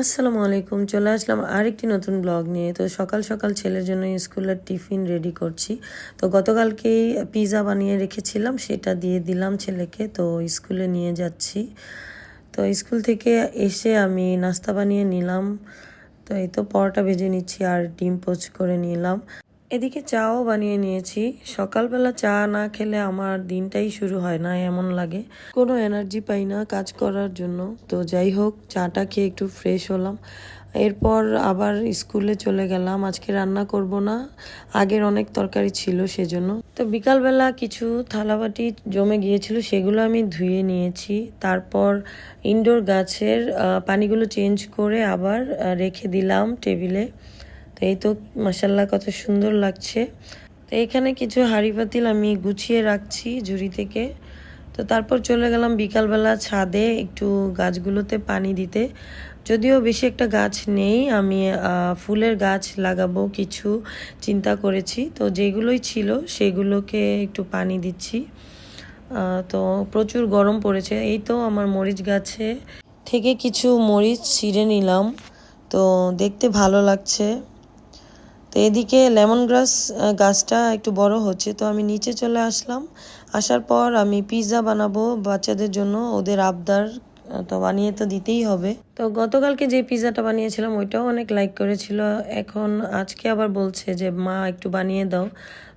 আসসালামু আলাইকুম, চলে আসলাম আরেকটি নতুন ব্লগ নিয়ে। তো সকাল সকাল ছেলের জন্য স্কুলের টিফিন রেডি করছি। তো গতকালকেই পিৎজা বানিয়ে রেখেছিলাম, সেটা দিয়ে দিলাম ছেলেকে। তো স্কুলে নিয়ে যাচ্ছি। তো স্কুল থেকে এসে আমি নাস্তা বানিয়ে নিলাম। তো এই তো পরোটা ভেজে নিচ্ছি আর ডিম পোচ করে নিলাম। এদিকে চাও বানিয়ে নিয়েছি। সকালবেলা চা না খেলে আমার দিনটাই শুরু হয় না, এমন লাগে। কোনো এনার্জি পাই না কাজ করার জন্য। তো যাই হোক, চাটা খেয়ে একটু ফ্রেশ হলাম। এরপর আবার স্কুলে চলে গেলাম। আজকে রান্না করব না। আগের অনেক তরকারি ছিল সেজন্য। তো বিকালবেলা কিছু থালাবাটি জমে গিয়েছিল, সেগুলো আমি ধুয়ে নিয়েছি। তারপর ইনডোর গাছের পানিগুলো চেঞ্জ করে আবার রেখে দিলাম টেবিলে। এই তো মাসাল্লাহ কত সুন্দর লাগছে। তো এখানে কিছু হাঁড়ি পাতিল আমি গুছিয়ে রাখছি ঝুড়ি থেকে। তো তারপর চলে গেলাম বিকালবেলা ছাদে একটু গাছগুলোতে পানি দিতে। যদিও বেশি একটা গাছ নেই, আমি ফুলের গাছ লাগাবো কিছু চিন্তা করেছি। তো যেগুলোই ছিল সেগুলোকে একটু পানি দিচ্ছি। তো প্রচুর গরম পড়েছে। এই তো আমার মরিচ গাছে থেকে কিছু মরিচ ছিঁড়ে নিলাম। তো দেখতে ভালো লাগছে। তো এদিকে লেমন গ্রাস গাছটা একটু বড় হচ্ছে, তো আমি নিচে চলে আসলাম। আসার পর আমি পিৎজা বানাবো বাচ্চাদের জন্য, ওদের আবদার তো বানিয়ে তো দিতেই হবে। তো গতকালকে যে পিৎজাটা বানিয়েছিলাম, ওইটাও অনেক লাইক করেছিল। এখন আজকে আবার বলছে যে, মা, একটু বানিয়ে দাও।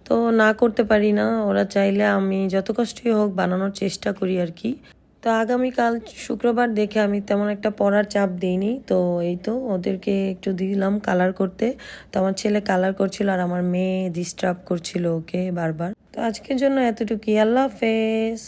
তো না করতে পারি না, ওরা চাইলে আমি যত কষ্টই হোক বানানোর চেষ্টা করি আর কি। তো আগামীকাল শুক্রবার দেখে আমি তেমন একটা পড়ার চাপ দিইনি। তো এই তো ওদেরকে একটু দিলাম কালার করতে। তো আমার ছেলে কালার করছিল আর আমার মেয়ে ডিস্টার্ব করছিল ওকে বারবার। তো আজকের জন্য এতটুকুই। আল্লাহ হাফেজ।